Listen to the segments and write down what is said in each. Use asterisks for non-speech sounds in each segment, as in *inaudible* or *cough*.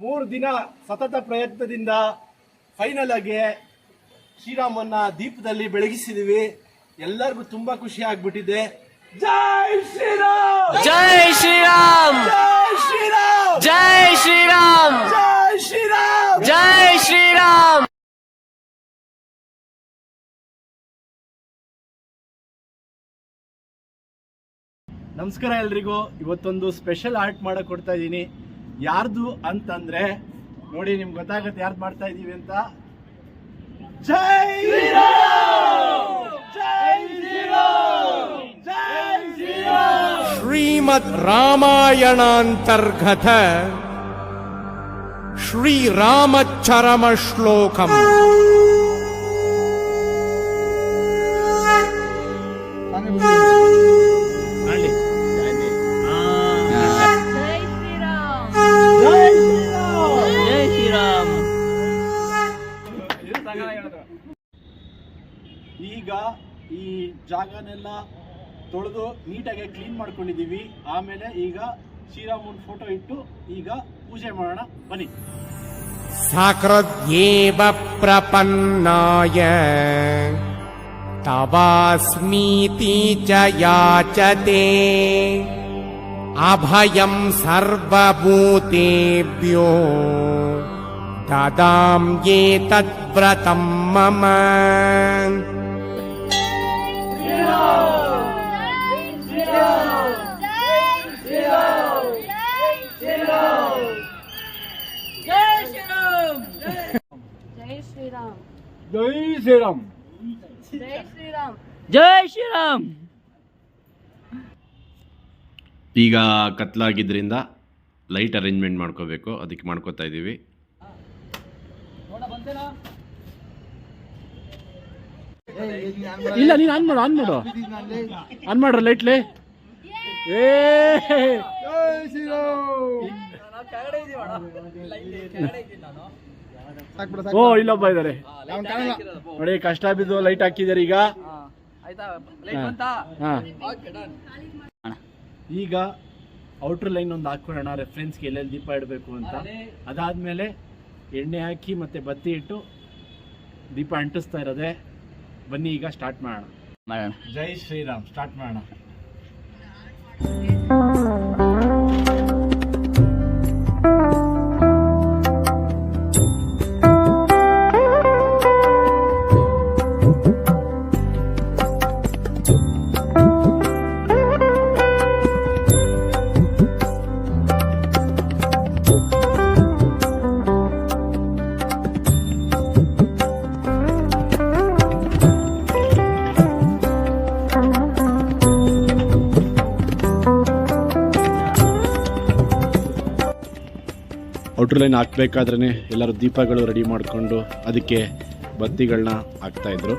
ಮೂರು ದಿನ ಸತತ ಪ್ರಯತ್ನದಿಂದ ಫೈನಲ್ ಆಗಿ ಶ್ರೀರಾಮನ್ನ ದೀಪದಲ್ಲಿ ಬೆಳಗಿಸಿದೀವಿ. ಎಲ್ಲರಿಗೂ ತುಂಬಾ ಖುಷಿ ಆಗ್ಬಿಟ್ಟಿದೆ. ಜೈ ಶ್ರೀರಾಮ್! ಜೈ ಶ್ರೀರಾಮ್! ಜೈ ಶ್ರೀರಾಮ್! ಜೈ ಶ್ರೀರಾಮ್! ಜೈ ಶ್ರೀರಾಮ್! ಜೈ ಶ್ರೀರಾಮ್! ನಮಸ್ಕಾರ ಎಲ್ರಿಗೂ. ಇವತ್ತೊಂದು ಸ್ಪೆಷಲ್ ಆರ್ಟ್ ಮಾಡಕ್ ಕೊಡ್ತಾ ಇದ್ದೀನಿ. ಯಾರ್ದು ಅಂತಂದ್ರೆ ನೋಡಿ ನಿಮ್ಗೆ ಗೊತ್ತಾಗತ್ತೆ ಯಾರ್ದು ಮಾಡ್ತಾ ಇದೀವಿ ಅಂತ. ಜೈ ಶ್ರೀಮದ್ ರಾಮಾಯಣಾಂತರ್ಗತ ಶ್ರೀರಾಮಚರಮ ಜೈ ಈಗ ಈ ಜಾಗನೆಲ್ಲ ತೊಳೆದು ನೀಟಾಗಿ ಕ್ಲೀನ್ ಮಾಡ್ಕೊಂಡಿದ್ದೀವಿ. ಆಮೇಲೆ ಈಗ ಶ್ರೀರಾಮನ್ ಫೋಟೋ ಇಟ್ಟು ಈಗ ಪೂಜೆ ಮಾಡೋಣ. ಬನ್ನಿ. ಸಕೃದ್ಯೇವ ಪ್ರಪನ್ನಾಯ. ತವಾಸ್ಮೀತಿ ಚ ಯಾಚತೆ. ಅಭಯಂ ಸರ್ವಭೂತೇಭ್ಯೋ. ददाम् ये तद्व्रतम् मम ಜೈ ಶ್ರೀರಾಮ್ ಜೈ ಶ್ರೀರಾಮ್ ಜೈ ಶ್ರೀರಾಮ್ ಜೈ ಶ್ರೀರಾಮ್ ಜೈ ಶ್ರೀರಾಮ್ ಈಗ ಕತ್ಲಾಗಿದ್ದರಿಂದ ಲೈಟ್ ಅರೇಂಜ್ಮೆಂಟ್ ಮಾಡ್ಕೋಬೇಕು ಅದಕ್ಕೆ ಮಾಡ್ಕೋತಾ ಇದ್ದೀವಿ ಇಲ್ಲ ನೀನು ಆನ್ ಮಾಡು ಆನ್ ಮಾಡು. ಆನ್ ಮಾಡ್ರ ಲೈಟ್ಲಿ ಏ! ಓ ಇಲ್ಲೊಬ್ಬ ಇದ್ದಾರೆ ನೋಡಿ ಕಷ್ಟ ಬಿದ್ದು ಲೈಟ್ ಹಾಕಿದಾರೆ ಈಗ. ಈಗ ಔಟರ್ ಲೈನ್ ಒಂದು ಹಾಕೊಳ್ಳೋಣ ರೆಫರೆನ್ಸ್ಗೆ ಎಲ್ಲೆಲ್ಲಿ ದೀಪ ಇಡಬೇಕು ಅಂತ. ಅದಾದ್ಮೇಲೆ ಎಣ್ಣೆ ಹಾಕಿ ಮತ್ತೆ ಬತ್ತಿ ಇಟ್ಟು ದೀಪ ಅಂಟಿಸ್ತಾ ಇರೋದೆ. ಬನ್ನಿ ಈಗ ಸ್ಟಾರ್ಟ್ ಮಾಡೋಣ. ಮಾಡೋಣ. ಜೈ ಶ್ರೀರಾಮ್ ಸ್ಟಾರ್ಟ್ ಮಾಡೋಣ. ಔಟರ್ ಲೈನ್ ಹಾಕ್ಬೇಕಾದ್ರೆ ಎಲ್ಲರೂ ದೀಪಗಳು ರೆಡಿ ಮಾಡಿಕೊಂಡು ಅದಕ್ಕೆ ಬತ್ತಿಗಳನ್ನ ಹಾಕ್ತಾ ಇದ್ರು.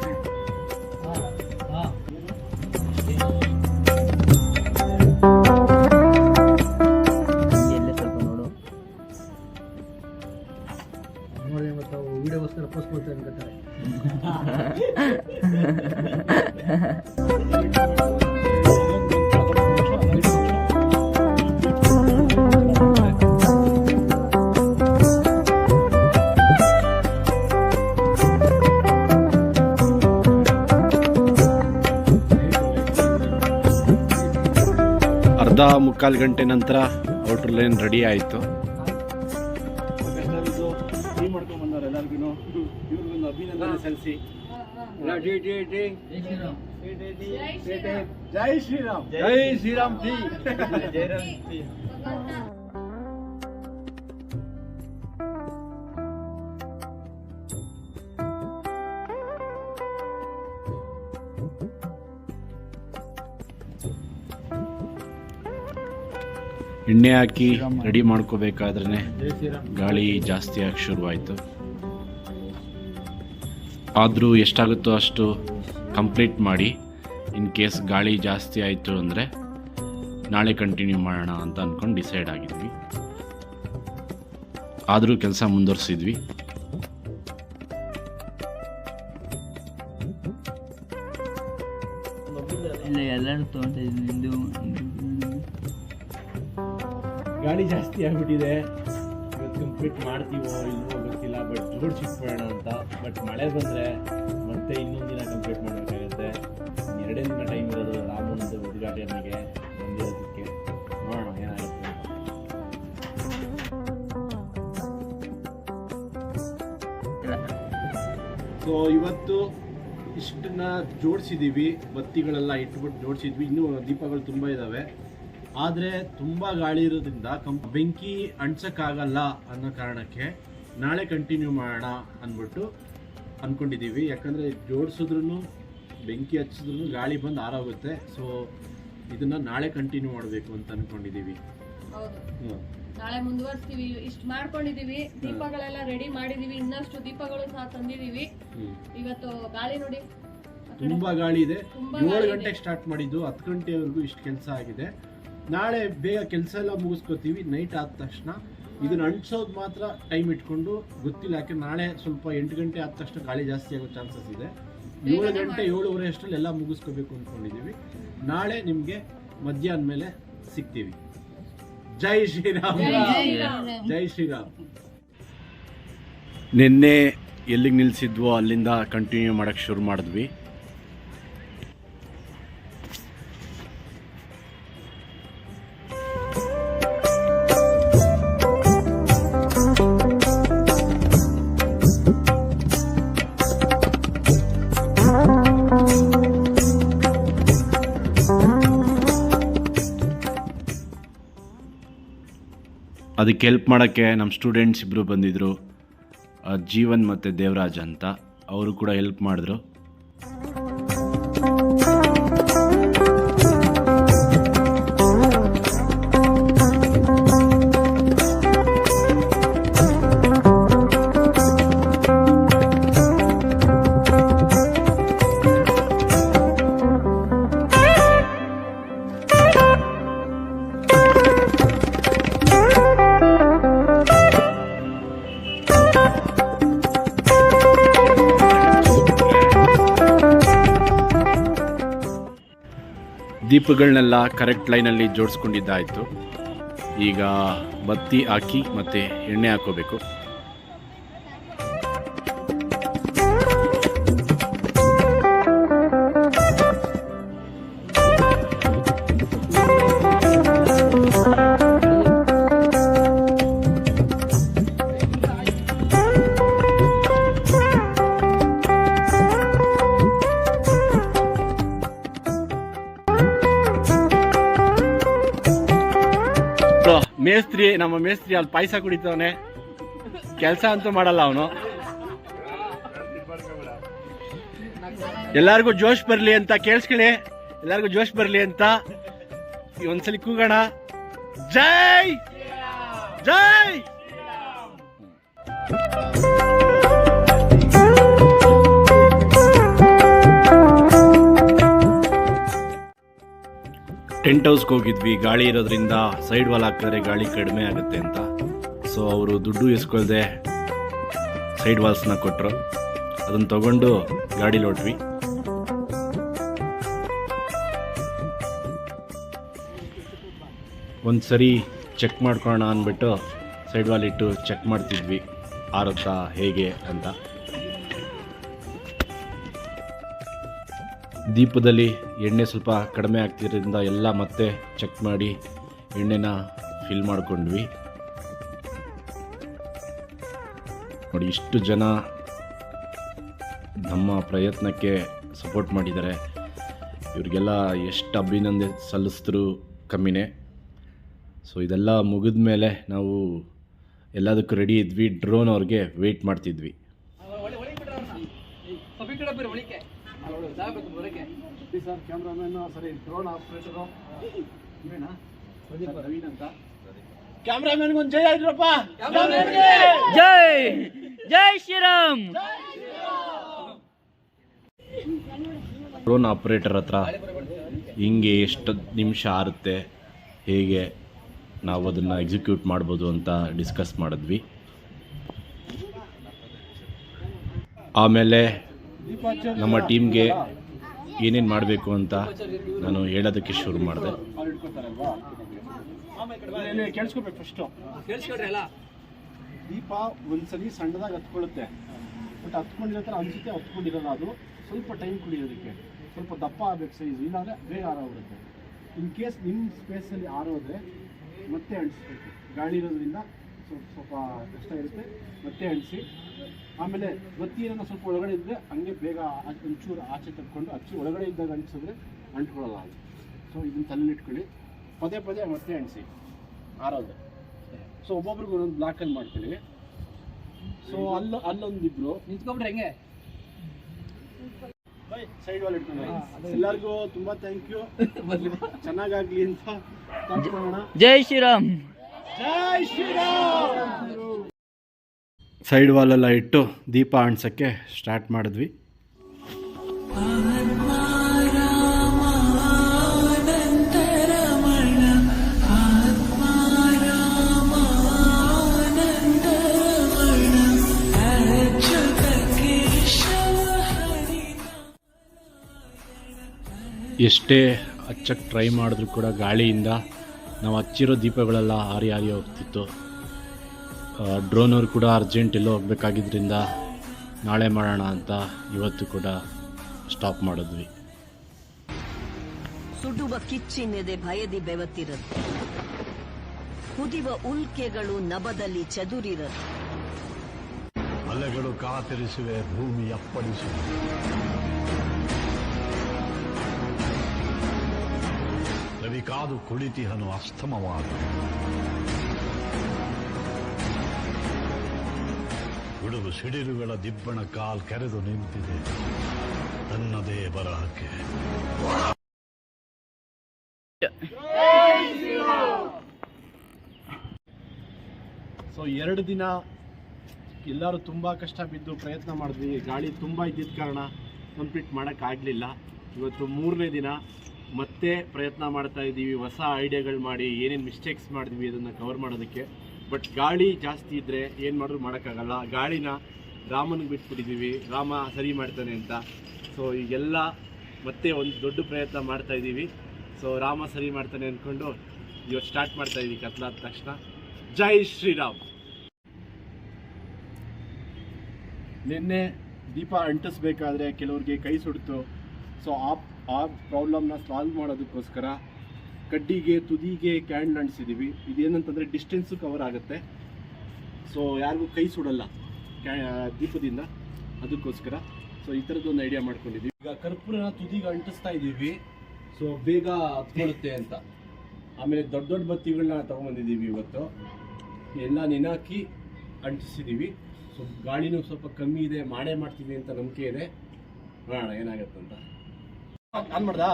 ಪೋಸ್ಟ್ *laughs* ಮುಕ್ಕಾಲು ಗಂಟೆ ನಂತರ ಔಟರ್ ಲೈನ್ ರೆಡಿ ಆಯಿತು. ಅಭಿನಂದನೆ ಸಲ್ಲಿಸಿ ಜೈ ಶ್ರೀರಾಮ್. ಜೈ ಶ್ರೀರಾಮ್. ಜಿ ಎಣ್ಣೆ ಹಾಕಿ ರೆಡಿ ಮಾಡ್ಕೋಬೇಕಾದ್ರೆ ಗಾಳಿ ಜಾಸ್ತಿ ಆಗಿ ಶುರುವಾಯಿತು. ಆದರೂ ಎಷ್ಟಾಗುತ್ತೋ ಅಷ್ಟು ಕಂಪ್ಲೀಟ್ ಮಾಡಿ, ಇನ್ ಕೇಸ್ ಗಾಳಿ ಜಾಸ್ತಿ ಆಯಿತು ಅಂದರೆ ನಾಳೆ ಕಂಟಿನ್ಯೂ ಮಾಡೋಣ ಅಂತ ಅಂದ್ಕೊಂಡು ಡಿಸೈಡ್ ಆಗಿದ್ವಿ. ಆದರೂ ಕೆಲಸ ಮುಂದುವರಿಸಿದ್ವಿ. ಇಲ್ಲ ಗಾಳಿ ಜಾಸ್ತಿ ಆಗಿಬಿಟ್ಟಿದೆ. ಇವತ್ತು ಕಂಪ್ಲೀಟ್ ಮಾಡ್ತೀವೋ ಇಲ್ವೋ ಗೊತ್ತಿಲ್ಲ ಬಟ್ ಜೋಡಿಸಿಟ್ಬಿಡೋಣ ಅಂತ. ಬಟ್ ಮಳೆ ಬಂದರೆ ಮತ್ತೆ ಇನ್ನೊಂದು ದಿನ ಕಂಪ್ಲೀಟ್ ಮಾಡಬೇಕಾಗುತ್ತೆ. ಎರಡೇ ದಿನ ಟೈಮ್ ಇರೋದು ರಾಮನದು ಉದ್ಘಾಟನೆಗೆ ಬಂದಿರೋದಕ್ಕೆ. ನೋಡೋಣ, ಏನಾಗುತ್ತೆ ಸೊ ಇವತ್ತು ಇಷ್ಟನ್ನ ಜೋಡಿಸಿದ್ದೀವಿ ಬತ್ತಿಗಳೆಲ್ಲ ಇಟ್ಬಿಟ್ಟು ಜೋಡಿಸಿದ್ವಿ. ಇನ್ನೂ ದೀಪಗಳು ತುಂಬ ಇದ್ದಾವೆ ಆದರೆ ತುಂಬ ಗಾಳಿ ಇರೋದ್ರಿಂದ ಕಂ ಬೆಂಕಿ ಅಂಟ್ಸೋಕ್ಕಾಗಲ್ಲ ಅನ್ನೋ ಕಾರಣಕ್ಕೆ ನಾಳೆ ಕಂಟಿನ್ಯೂ ಮಾಡೋಣ ಅಂದ್ಬಿಟ್ಟು ಅಂದ್ಕೊಂಡಿದ್ದೀವಿ ಯಾಕಂದರೆ ಜೋಡಿಸಿದ್ರು ಬೆಂಕಿ ಹಚ್ಚಿದ್ರು ಗಾಳಿ ಬಂದು ಆರೋಗುತ್ತೆ ಸೊ ಇದನ್ನು ನಾಳೆ ಕಂಟಿನ್ಯೂ ಮಾಡಬೇಕು ಅಂತ ಅಂದ್ಕೊಂಡಿದ್ದೀವಿ ಹ್ಞೂ ನಾಳೆ ಮುಂದುವರಿಸ್ತೀವಿ. ಇಷ್ಟು ಮಾಡ್ಕೊಂಡಿದೀವಿ ದೀಪಗಳೆಲ್ಲ ರೆಡಿ ಮಾಡಿದೀವಿ. ಇನ್ನಷ್ಟು ದೀಪಗಳು ಸಹ ತಂದಿದೀವಿ. ಇವತ್ತು ಗಾಳಿ ನೋಡಿ. ತುಂಬಾ ಗಾಳಿ ಇದೆ. ಏಳು ಗಂಟೆಗೆ ಸ್ಟಾರ್ಟ್ ಮಾಡಿದ್ದು. ಹತ್ತು ಗಂಟೆವರೆಗೂ ಇಷ್ಟು ಕೆಲಸ ಆಗಿದೆ. ನಾಳೆ ಬೇಗ ಕೆಲಸ ಎಲ್ಲ ಮುಗಿಸ್ಕೋತೀವಿ. ನೈಟ್ ಆದ ತಕ್ಷಣ ಇದನ್ನ ಅಂಟಿಸೋದು ಮಾತ್ರ ಟೈಮ್ ಇಟ್ಕೊಂಡು ಗೊತ್ತಿಲ್ಲ. ಯಾಕೆ ನಾಳೆ ಸ್ವಲ್ಪ ಎಂಟು ಗಂಟೆ ಆದ ತಕ್ಷಣ ಗಾಳಿ ಜಾಸ್ತಿ ಆಗೋ ಚಾನ್ಸಸ್ ಇದೆ. ಏಳು ಗಂಟೆ. ಏಳುವರೆ ಅಷ್ಟರಲ್ಲಿ ಎಲ್ಲ ಮುಗಿಸ್ಕೋಬೇಕು ಅಂದ್ಕೊಂಡಿದ್ದೀವಿ ನಾಳೆ ನಿಮಗೆ ಮಧ್ಯಾಹ್ನ ಮೇಲೆ ಸಿಗ್ತೀವಿ. ಜೈ ಶ್ರೀರಾಮ್. ಜೈ ಶ್ರೀರಾಮ್. ಜೈ ಶ್ರೀರಾಮ್. ನಿನ್ನೆ ಎಲ್ಲಿಗೆ ನಿಲ್ಲಿಸಿದ್ವೋ ಅಲ್ಲಿಂದ ಕಂಟಿನ್ಯೂ ಮಾಡೋಕ್ಕೆ ಶುರು ಮಾಡಿದ್ವಿ. ಅದಕ್ಕೆ ಹೆಲ್ಪ್ ಮಾಡೋಕ್ಕೆ ನಮ್ಮ ಸ್ಟೂಡೆಂಟ್ಸ್ ಇಬ್ಬರು ಬಂದಿದ್ದರು ಜೀವನ್ ಮತ್ತು ದೇವರಾಜ್ ಅಂತ. ಅವರು ಕೂಡ ಹೆಲ್ಪ್ ಮಾಡಿದ್ರು. ದೀಪಗಳನ್ನೆಲ್ಲ ಕರೆಕ್ಟ್ ಲೈನಲ್ಲಿ ಜೋಡಿಸ್ಕೊಂಡಿದ್ದಾಯಿತು. ಈಗ ಬತ್ತಿ ಹಾಕಿ ಮತ್ತು ಎಣ್ಣೆ ಹಾಕೋಬೇಕು. ನಮ್ಮ ಮೇಸ್ತ್ರಿ ಅಲ್ಲಿ ಪಾಯಸ ಕುಡಿತವನೆ. ಕೆಲಸ ಅಂತೂ ಮಾಡಲ್ಲ ಅವನು. ಎಲ್ಲಾರ್ಗೂ ಜೋಶ್ ಬರ್ಲಿ ಅಂತ ಕೇಳಿಸ್ಕೊಳ್ಳಿ. ಎಲ್ಲಾರ್ಗೂ ಜೋಶ್ ಬರ್ಲಿ ಅಂತ ಒಂದ್ಸಲಿ ಕೂಗೋಣ. ಜೈ! ಜೈ! ಟೆಂಟ್ ಹೌಸ್ಗೆ ಹೋಗಿದ್ವಿ. ಗಾಳಿ ಇರೋದ್ರಿಂದ ಸೈಡ್ ವಾಲ್ ಹಾಕಿದ್ರೆ ಗಾಳಿ ಕಡಿಮೆ ಆಗುತ್ತೆ ಅಂತ. ಸೊ ಅವರು ದುಡ್ಡು ಇಸ್ಕೊಳ್ದೆ ಸೈಡ್ ವಾಲ್ಸ್ನ ಕೊಟ್ಟರು ಅದನ್ನು ತಗೊಂಡು ಗಾಡಿಲಿ ಹೊಟ್ವಿ ಒಂದು ಸರಿ ಚೆಕ್ ಮಾಡ್ಕೊಳ್ಳೋಣ ಅಂದ್ಬಿಟ್ಟು ಸೈಡ್ ವಾಲ್ ಇಟ್ಟು ಚೆಕ್ ಮಾಡ್ತಿದ್ವಿ. ಆರುತ್ತಾ ಹೇಗೆ ಅಂತ. ದೀಪದಲ್ಲಿ ಎಣ್ಣೆ ಸ್ವಲ್ಪ ಕಡಿಮೆ ಆಗ್ತಿರೋದ್ರಿಂದ ಎಲ್ಲ ಮತ್ತೆ ಚೆಕ್ ಮಾಡಿ ಎಣ್ಣೆನ ಫಿಲ್ ಮಾಡ್ಕೊಂಡ್ವಿ. ನೋಡಿ, ಇಷ್ಟು ಜನ ನಮ್ಮ ಪ್ರಯತ್ನಕ್ಕೆ ಸಪೋರ್ಟ್ ಮಾಡಿದ್ದಾರೆ. ಇವ್ರಿಗೆಲ್ಲ ಎಷ್ಟು ಅಭಿನಂದನೆ ಸಲ್ಲಿಸಿದ್ರು ಕಮ್ಮಿನೇ. ಸೊ ಇದೆಲ್ಲ ಮುಗಿದ ಮೇಲೆ ನಾವು ಎಲ್ಲದಕ್ಕೂ ರೆಡಿ ಇದ್ವಿ. ಡ್ರೋನ್ ಅವ್ರಿಗೆ ವೆಯ್ಟ್ ಮಾಡ್ತಿದ್ವಿ. ಸರ್ ಕ್ಯಾಮ್ರಾಮನ್ ಸರಿ ಡ್ರೋನ್ ಆಪರೇಟರು ಕ್ಯಾಮ್ರಾಮನ್ ಒಂದು ಜಯ ಇದ್ರಪ್ಪ. ಜೈ ಜೈ ಶ್ರೀರಾಮ್. ಡ್ರೋನ್ ಆಪರೇಟರ್ ಹತ್ರ ಹಿಂಗೆ ಎಷ್ಟು ನಿಮಿಷ ಆರುತ್ತೆ ಹೇಗೆ ನಾವು ಅದನ್ನು ಎಕ್ಸಿಕ್ಯೂಟ್ ಮಾಡ್ಬೋದು ಅಂತ ಡಿಸ್ಕಸ್ ಮಾಡಿದ್ವಿ. ಆಮೇಲೆ ನಮ್ಮ ಟೀಮ್ಗೆ ಏನೇನು ಮಾಡಬೇಕು ಅಂತ ನಾನು ಹೇಳೋದಕ್ಕೆ ಶುರು ಮಾಡಿದೆ. ದೀಪ ಒಂದ್ಸಲಿ ಸಣ್ಣದಾಗಿ ಹತ್ಕೊಳ್ಳುತ್ತೆ. ಬಟ್ ಹತ್ಕೊಂಡಿರೋ ಥರ ಅನಿಸುತ್ತೆ, ಹತ್ಕೊಂಡಿರಲ್ಲ ಅದು. ಸ್ವಲ್ಪ ಟೈಮ್ ಕುಡಿಯೋದಕ್ಕೆ. ಸ್ವಲ್ಪ ದಪ್ಪ ಆಗಬೇಕು ಸೈಜ್ ಇಲ್ಲಾಂದರೆ ಬೇಗ ಆರೋಗುತ್ತೆ ಇನ್ ಕೇಸ್ ನಿಮ್ಮ ಸ್ಪೇಸಲ್ಲಿ ಆರೋದ್ರೆ ಮತ್ತೆ ಅಂಟಿಸ್ಬೇಕು. ಗಾಳಿ ಇರೋದ್ರಿಂದ ಸ್ವಲ್ಪ ಸ್ವಲ್ಪ ಕಷ್ಟ ಇರುತ್ತೆ. ಮತ್ತೆ ಅಂಟಿಸಿ ಆಮೇಲೆ ಬತ್ತಿ ಏನೋ ಸ್ವಲ್ಪ ಒಳಗಡೆ ಇದ್ದರೆ ಹಂಗೆ ಬೇಗ ಒಂಚೂರು ಆಚೆ ತಕ್ಕೊಂಡು ಹಚ್ಚಿ ಒಳಗಡೆ ಇದ್ದಾಗ ಅಂಟಿಸಿದ್ರೆ ಅಂಟ್ಕೊಳ್ಳಲ್ಲ ಅದು ಸೊ ಇದನ್ನ ತಲೆಯಲ್ಲಿ ಇಟ್ಕೊಳ್ಳಿ. ಪದೇ ಪದೇ ಮತ್ತೆ ಅಂಟಿಸಿ ಆರೋದು. ಸೊ ಒಬ್ಬೊಬ್ರಿಗೆ ಒಂದೊಂದು ಬ್ಲಾಕಲ್ಲಿ ಮಾಡ್ತೀವಿ. ಸೊ ಅಲ್ಲ ಅಲ್ಲೊಂದಿಬ್ರು. ನಿಂತ್ಕೊಂಡ್ರೆ ಹೆಂಗೆ. ಸೈಡ್ ವಾಲ್ ಇಟ್ಕೊಂಡು. ಎಲ್ಲರಿಗೂ ತುಂಬಾ ಥ್ಯಾಂಕ್ *laughs* ಯು ಚೆನ್ನಾಗಾಗ್ಲಿ ಅಂತ ಜೈ ಶ್ರೀರಾಮ್. ಸೈಡ್ ವಾಲೆಲ್ಲ ಇಟ್ಟು ದೀಪ ಅಣಿಸೋಕ್ಕೆ ಸ್ಟಾರ್ಟ್ ಮಾಡಿದ್ವಿ. ಎಷ್ಟೇ ಹಚ್ಚಕ್ಕೆ ಟ್ರೈ ಮಾಡಿದ್ರು ಕೂಡ ಗಾಳಿಯಿಂದ ನಾವು ಹಚ್ಚಿರೋ ದೀಪಗಳೆಲ್ಲ ಹಾರಿ ಹಾರಿ ಹೋಗ್ತಿತ್ತು. ಡ್ರೋನವ್ರು ಕೂಡ ಅರ್ಜೆಂಟ್ ಎಲ್ಲೋ ಹೋಗ್ಬೇಕಾಗಿದ್ರಿಂದ ನಾಳೆ ಮಾಡೋಣ ಅಂತ ಇವತ್ತು ಕೂಡ ಸ್ಟಾಪ್ ಮಾಡಿದ್ವಿ. ಸುಡುವ ಕಿಚ್ಚಿನೆದೆ ಭಯದಿ ಬೆವತ್ತಿರದು. ಕುದಿವ ಉಲ್ಕೆಗಳು ನಭದಲ್ಲಿ ಚದುರಿರದು. ಅಲೆಗಳು ಕಾತರಿಸುವೆ ಭೂಮಿ ಅಪ್ಪಳಿಸುವೆ. ರವಿ ಕಾದು ಕುಳಿತಿಹನು ಅಸ್ತಮವಾದ ಗುಡುಗು ಸಿಡಿಲುಗಳ ದಿಬ್ಬಣ ಕಾಲ್ ಕೆರೆದು ನಿಂತಿದೆ. ತನ್ನದೇ ಬರಹಕ್ಕೆ. ಸೊ ಎರಡು ದಿನ ಎಲ್ಲರೂ ತುಂಬ ಕಷ್ಟ ಬಿದ್ದು ಪ್ರಯತ್ನ ಮಾಡಿದ್ವಿ. ಗಾಳಿ ತುಂಬ ಇದ್ದಿದ್ದ ಕಾರಣ ಕಂಪ್ಲೀಟ್ ಮಾಡೋಕ್ಕಾಗಲಿಲ್ಲ ಇವತ್ತು ಮೂರನೇ ದಿನ. ಮತ್ತೆ ಪ್ರಯತ್ನ ಮಾಡ್ತಾ ಇದ್ದೀವಿ. ಹೊಸ ಐಡಿಯಾಗಳು ಮಾಡಿ, ಏನೇನು ಮಿಸ್ಟೇಕ್ಸ್ ಮಾಡಿದ್ವಿ ಅದನ್ನು ಕವರ್ ಮಾಡೋದಕ್ಕೆ. ಬಟ್ ಗಾಳಿ ಜಾಸ್ತಿ ಇದ್ದರೆ ಏನು ಮಾಡಿದ್ರು ಮಾಡೋಕ್ಕಾಗಲ್ಲ. ಗಾಳಿನ ರಾಮನಿಗೆ ಬಿಟ್ಬಿಟ್ಟಿದ್ದೀವಿ ರಾಮ ಸರಿ ಮಾಡ್ತಾನೆ ಅಂತ. ಸೊ ಈಗೆಲ್ಲ ಮತ್ತೆ ಒಂದು ದೊಡ್ಡ ಪ್ರಯತ್ನ ಮಾಡ್ತಾ ಇದ್ದೀವಿ. ಸೊ ರಾಮ ಸರಿ ಮಾಡ್ತಾನೆ ಅಂದ್ಕೊಂಡು ಇವತ್ತು ಸ್ಟಾರ್ಟ್ ಮಾಡ್ತಾ ಇದ್ದೀವಿ ಕತ್ಲಾದ ತಕ್ಷಣ. ಜೈ ಶ್ರೀರಾಮ್. ನಿನ್ನೆ ದೀಪ ಅಂಟಿಸ್ಬೇಕಾದ್ರೆ ಕೆಲವ್ರಿಗೆ ಕೈ ಸುಡ್ತು. ಸೊ ಆ ಆ ಪ್ರಾಬ್ಲಮ್ನ ಸಾಲ್ವ್ ಮಾಡೋದಕ್ಕೋಸ್ಕರ ಕಡ್ಡಿಗೆ, ತುದಿಗೆ ಕ್ಯಾಂಡ್ ಅಂಟಿಸಿದ್ದೀವಿ ಇದೇನಂತಂದರೆ ಡಿಸ್ಟೆನ್ಸು ಕವರ್ ಆಗುತ್ತೆ. ಸೊ ಯಾರಿಗೂ ಕೈ ಸುಡಲ್ಲ ಕ್ಯಾ ದೀಪದಿಂದ. ಅದಕ್ಕೋಸ್ಕರ. ಸೊ ಈ ಥರದ್ದೊಂದು ಐಡಿಯಾ ಮಾಡ್ಕೊಂಡಿದ್ದೀವಿ. ಈಗ ಕರ್ಪೂರನ ತುದಿಗೆ ಅಂಟಿಸ್ತಾ ಇದ್ದೀವಿ. ಸೊ ಬೇಗ ಹತ್ಕೊಳ್ಳುತ್ತೆ ಅಂತ. ಆಮೇಲೆ ದೊಡ್ಡ ದೊಡ್ಡ ಬತ್ತಿಗಳನ್ನ ತೊಗೊಂಬಂದಿದ್ದೀವಿ ಇವತ್ತು. ಎಲ್ಲ ನೆನಾಕಿ ಅಂಟಿಸಿದ್ದೀವಿ. ಸೊ ಗಾಳಿನೂ ಸ್ವಲ್ಪ ಕಮ್ಮಿ ಇದೆ. ಮಾಡೇ ಮಾಡ್ತೀವಿ ಅಂತ ನಂಬಿಕೆ ಇದೆ. ನೋಡೋಣ, ಏನಾಗತ್ತಂತ. ಆನ್ ಮಾಡ್ದಾ.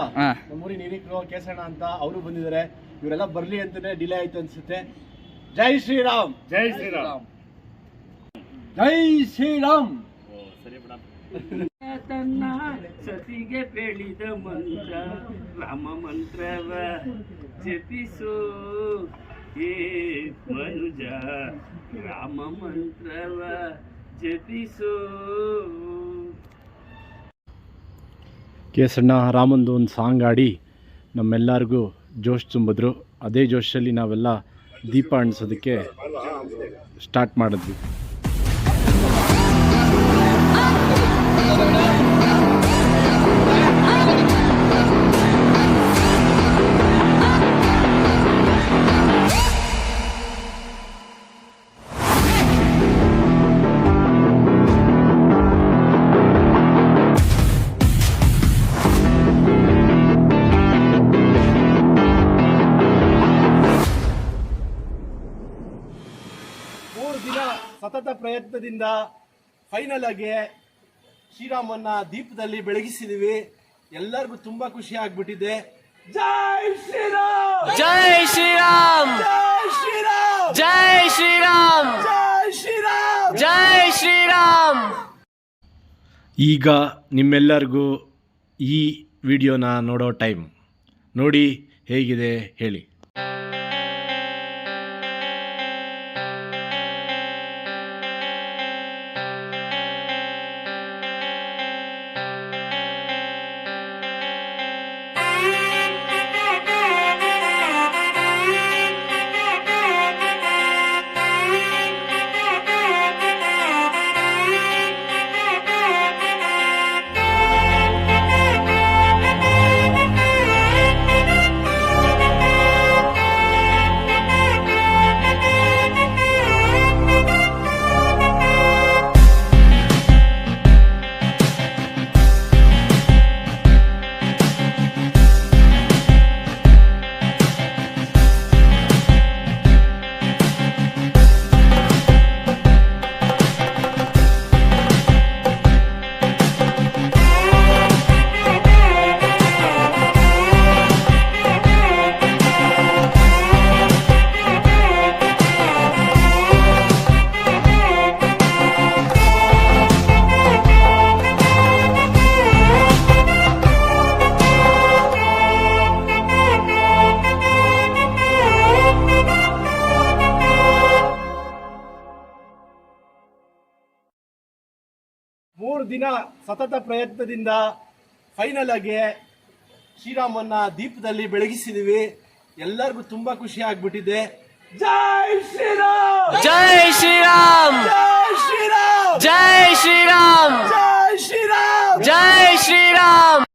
ನಮ್ಮೂರಿನ ಹಿರಿಕರು ಕೇಸಣ್ಣ ಅಂತ ಅವರು ಬಂದಿದ್ದಾರೆ. ಇವರೆಲ್ಲ ಬರ್ಲಿ ಅಂತಾನೆ ಡಿಲೇ ಆಯ್ತು ಅನ್ಸುತ್ತೆ. ಜೈ ಶ್ರೀರಾಮ್. ಜೈ ಶ್ರೀರಾಮ್. ಜೈ ಶ್ರೀರಾಮ್. ತನ್ನ ಸತಿಗೆ ಬೆಳೆದ ಮಂತ್ರ ರಾಮ ಮಂತ್ರವ ಜಪಿಸು. ಏ ಮನುಜ ರಾಮ ಮಂತ್ರವ ಜಪಿಸು. ಕೇಸಣ್ಣ ರಾಮಂದು ಒಂದು ಸಾಂಗ್ ಆಡಿ ನಮ್ಮೆಲ್ಲರಿಗೂ ಜೋಶ್ ತುಂಬಿದ್ರು. ಅದೇ ಜೋಶಲ್ಲಿ ನಾವೆಲ್ಲ ದೀಪ ಅಣಿಸೋದಕ್ಕೆ ಸ್ಟಾರ್ಟ್ ಮಾಡಿದ್ವಿ. ಪ್ರಯತ್ನದಿಂದ ಫೈನಲ್ ಆಗಿ ಶ್ರೀರಾಮನ್ನ ದೀಪದಲ್ಲಿ ಬೆಳಗಿಸಿದೀವಿ. ಎಲ್ಲರಿಗೂ ತುಂಬಾ ಖುಷಿ ಆಗ್ಬಿಟ್ಟಿದೆ. ಜೈ ಶ್ರೀರಾಮ್! ಜೈ ಶ್ರೀರಾಮ್! ಜೈ ಶ್ರೀರಾಮ್! ಜೈ ಶ್ರೀರಾಮ್! ಜೈ ಶ್ರೀರಾಮ್! ಜೈ ಶ್ರೀರಾಮ್! ಈಗ ನಿಮ್ಮೆಲ್ಲರಿಗೂ ಈ ವಿಡಿಯೋನ ನೋಡೋ ಟೈಮ್. ನೋಡಿ ಹೇಗಿದೆ ಹೇಳಿ. ದಿನ ಸತತ ಪ್ರಯತ್ನದಿಂದ ಫೈನಲ್ ಆಗಿ ಶ್ರೀರಾಮನ್ನ ದೀಪದಲ್ಲಿ ಬೆಳಗಿಸಿದೀವಿ. ಎಲ್ಲರಿಗೂ ತುಂಬಾ ಖುಷಿ ಆಗ್ಬಿಟ್ಟಿದೆ. ಜೈ ಶ್ರೀರಾಮ್! ಜೈ ಶ್ರೀರಾಮ್! ಜೈ ಶ್ರೀರಾಮ್! ಜೈ ಶ್ರೀರಾಮ್! ಜೈ ಶ್ರೀರಾಮ್!